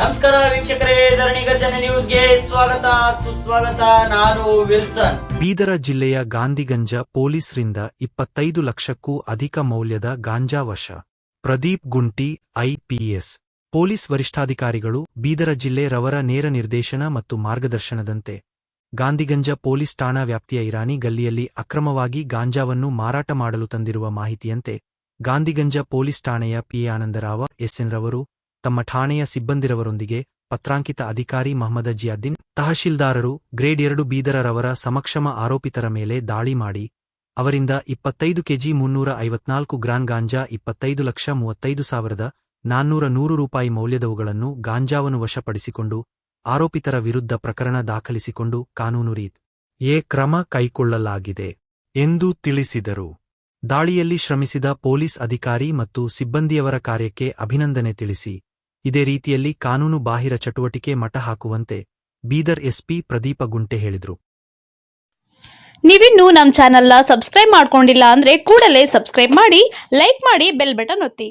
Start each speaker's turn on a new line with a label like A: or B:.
A: ನಮಸ್ಕಾರ ವೀಕ್ಷಕರೇ, ಧರಣಿ ಗರ್ಜನ ನ್ಯೂಸ್ಗೆ ಸ್ವಾಗತ, ಸುಸ್ವಾಗತ. ನಾನು ವಿಲ್ಸನ್.
B: ಬೀದರ ಜಿಲ್ಲೆಯ ಗಾಂಧಿಗಂಜ ಪೊಲೀಸ್ರಿಂದ ಇಪ್ಪತ್ತೈದು ಲಕ್ಷಕ್ಕೂ ಅಧಿಕ ಮೌಲ್ಯದ ಗಾಂಜಾ ವಶ. ಪ್ರದೀಪ್ ಗುಂಟಿ ಐಪಿಎಸ್ ಪೊಲೀಸ್ ವರಿಷ್ಠಾಧಿಕಾರಿಗಳು ಬೀದರ ಜಿಲ್ಲೆ ರವರ ನೇರ ನಿರ್ದೇಶನ ಮತ್ತು ಮಾರ್ಗದರ್ಶನದಂತೆ. ಗಾಂಧಿಗಂಜ ಪೊಲೀಸ್ ಠಾಣಾ ವ್ಯಾಪ್ತಿಯ ಇರಾನಿ ಗಲ್ಲಿಯಲ್ಲಿ ಅಕ್ರಮವಾಗಿ ಗಾಂಜಾವನ್ನು ಮಾರಾಟ ಮಾಡಲು ತಂದಿರುವ ಮಾಹಿತಿಯಂತೆ, ಗಾಂಧಿಗಂಜ ಪೊಲೀಸ್ ಠಾಣೆಯ ಪಿ ಆನಂದರಾವ ಎಸ್ಎನ್ ರವರು ತಮ್ಮ ಠಾಣೆಯ ಸಿಬ್ಬಂದಿರವರೊಂದಿಗೆ ಪತ್ರಾಂಕಿತ ಅಧಿಕಾರಿ ಮಹಮ್ಮದ ಜಿಯಾದ್ದೀನ್ ತಹಶೀಲ್ದಾರರು ಗ್ರೇಡ್ ಎರಡು ಬೀದರರವರ ಸಮಕ್ಷಮ ಆರೋಪಿತರ ಮೇಲೆ ದಾಳಿ ಮಾಡಿ, ಅವರಿಂದ ಇಪ್ಪತ್ತೈದು ಕೆಜಿ ಮುನ್ನೂರ ಐವತ್ನಾಲ್ಕು ಗ್ರಾನ್ ಗಾಂಜಾ, ಇಪ್ಪತ್ತೈದು ಲಕ್ಷ ಮೂವತ್ತೈದು ಸಾವಿರದ ನಾನ್ನೂರ ನೂರು ರೂಪಾಯಿ ಮೌಲ್ಯದವುಗಳನ್ನು ಗಾಂಜಾವನ್ನು ವಶಪಡಿಸಿಕೊಂಡು, ಆರೋಪಿತರ ವಿರುದ್ಧ ಪ್ರಕರಣ ದಾಖಲಿಸಿಕೊಂಡು ಕಾನೂನು ರೀತ್ ಎ ಕ್ರಮ ಕೈಗೊಳ್ಳಲಾಗಿದೆ ಎಂದು ತಿಳಿಸಿದರು. ದಾಳಿಯಲ್ಲಿ ಶ್ರಮಿಸಿದ ಪೊಲೀಸ್ ಅಧಿಕಾರಿ ಮತ್ತು ಸಿಬ್ಬಂದಿಯವರ ಕಾರ್ಯಕ್ಕೆ ಅಭಿನಂದನೆ ತಿಳಿಸಿ. ಇದೇ ರೀತಿಯಲ್ಲಿ ಕಾನೂನು ಬಾಹಿರ ಚಟುವಟಿಕೆ ಮಠ ಹಾಕುವಂತೆ ಬೀದರ್ ಎಸ್ಪಿ ಪ್ರದೀಪ ಗುಂಟೆ ಹೇಳಿದರು.
C: ನೀವಿನ್ನೂ ನಮ್ಮ ಚಾನೆಲ್ನ ಸಬ್ಸ್ಕ್ರೈಬ್ ಮಾಡ್ಕೊಂಡಿಲ್ಲ ಅಂದ್ರೆ ಕೂಡಲೇ ಸಬ್ಸ್ಕ್ರೈಬ್ ಮಾಡಿ, ಲೈಕ್ ಮಾಡಿ, ಬೆಲ್ ಬಟನ್ ಒತ್ತಿ.